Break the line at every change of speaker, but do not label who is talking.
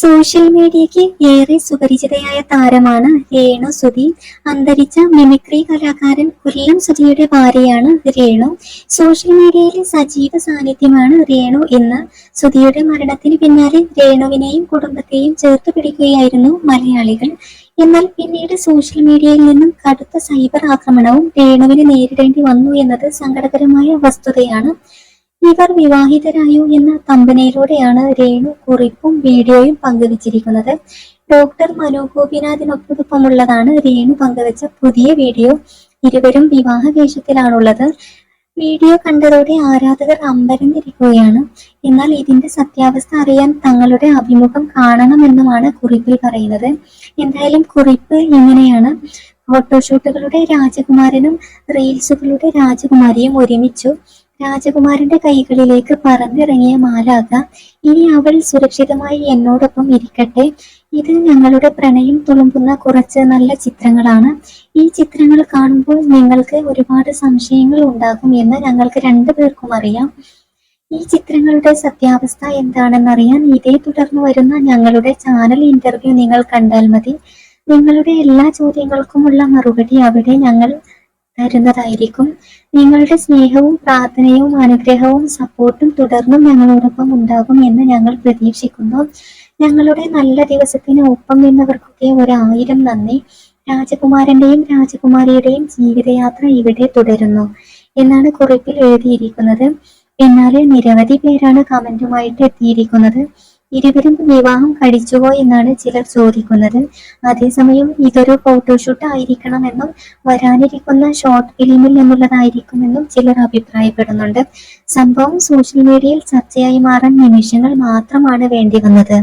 Social മീഡിയയ്ക്ക് ഏറെ സുപരിചിതയായ താരമാണ് രേണു സുധി. അന്തരിച്ച മിമിക്രി കലാകാരൻ കൊല്ലം സുധിയുടെ ഭാര്യയാണ് രേണു. സോഷ്യൽ മീഡിയയിലെ സജീവ സാന്നിധ്യമാണ് രേണു എന്ന്. സുധിയുടെ മരണത്തിന് പിന്നാലെ രേണുവിനെയും കുടുംബത്തെയും ചേർത്ത് പിടിക്കുകയായിരുന്നു മലയാളികൾ. എന്നാൽ പിന്നീട് സോഷ്യൽ മീഡിയയിൽ നിന്നും കടുത്ത സൈബർ ആക്രമണവും രേണുവിന് നേരിടേണ്ടി വന്നു എന്നത് സങ്കടകരമായ വസ്തുതയാണ്. ഇവർ വിവാഹിതരായോ എന്ന തമ്പനയിലൂടെയാണ് രേണു കുറിപ്പും വീഡിയോയും പങ്കുവച്ചിരിക്കുന്നത്. ഡോക്ടർ മനു ഗോപിനാഥിനൊപ്പമുള്ളതാണ് രേണു പങ്കുവച്ച പുതിയ വീഡിയോ. ഇരുവരും വിവാഹ വേഷത്തിലാണുള്ളത് വീഡിയോ കണ്ടതോടെ ആരാധകർ അമ്പരന്നിരിക്കുകയാണ്. എന്നാൽ ഇതിന്റെ സത്യാവസ്ഥ അറിയാൻ തങ്ങളുടെ അഭിമുഖം കാണണമെന്നുമാണ് കുറിപ്പിൽ പറയുന്നത്. എന്തായാലും കുറിപ്പ് ഇങ്ങനെയാണ്. ഫോട്ടോഷൂട്ടുകളുടെ രാജകുമാരനും റീൽസുകളുടെ രാജകുമാരിയും ഒരുമിച്ചു. രാജകുമാരന്റെ കൈകളിലേക്ക് പറന്നിറങ്ങിയ മാലാക ഇനി അവൾ സുരക്ഷിതമായി എന്നോടൊപ്പം ഇരിക്കട്ടെ. ഇത് ഞങ്ങളുടെ പ്രണയം തുളുമ്പുന്ന കുറച്ച് നല്ല ചിത്രങ്ങളാണ്. ഈ ചിത്രങ്ങൾ കാണുമ്പോൾ നിങ്ങൾക്ക് ഒരുപാട് സംശയങ്ങൾ ഉണ്ടാകും എന്ന് ഞങ്ങൾക്ക് രണ്ടു പേർക്കും അറിയാം. ഈ ചിത്രങ്ങളുടെ സത്യാവസ്ഥ എന്താണെന്നറിയാൻ ഇതേ തുടർന്ന് വരുന്ന ഞങ്ങളുടെ ചാനൽ ഇന്റർവ്യൂ നിങ്ങൾ കണ്ടാൽ മതി. നിങ്ങളുടെ എല്ലാ ചോദ്യങ്ങൾക്കുമുള്ള മറുപടി അവിടെ ഞങ്ങൾ തരുന്നതായിരിക്കും. നിങ്ങളുടെ സ്നേഹവും പ്രാർത്ഥനയും അനുഗ്രഹവും സപ്പോർട്ടും തുടർന്നും ഞങ്ങളോടൊപ്പം ഉണ്ടാകും എന്ന് ഞങ്ങൾ പ്രതീക്ഷിക്കുന്നു. ഞങ്ങളുടെ നല്ല ദിവസത്തിന് ഒപ്പം നിന്നവർക്കൊക്കെ ഒരായിരം നന്ദി. രാജകുമാരന്റെയും രാജകുമാരിയുടെയും ജീവിതയാത്ര ഇവിടെ തുടരുന്നു എന്നാണ് കുറിപ്പിൽ എഴുതിയിരിക്കുന്നത്. പിന്നാലെ നിരവധി പേരാണ് കമന്റുമായിട്ട് എത്തിയിരിക്കുന്നത്. ഇരുവരും വിവാഹം കഴിച്ചുവോ എന്നാണ് ചിലർ ചോദിക്കുന്നത്. അതേസമയം ഇതൊരു ഫോട്ടോഷൂട്ട് ആയിരിക്കണമെന്നും വരാനിരിക്കുന്ന ഷോർട്ട് ഫിലിമിൽ നിന്നുള്ളതായിരിക്കുമെന്നും ചിലർ അഭിപ്രായപ്പെടുന്നുണ്ട്. സംഭവം സോഷ്യൽ മീഡിയയിൽ ചർച്ചയായി മാറാൻ നിമിഷങ്ങൾ മാത്രമാണ് വേണ്ടി വന്നത്.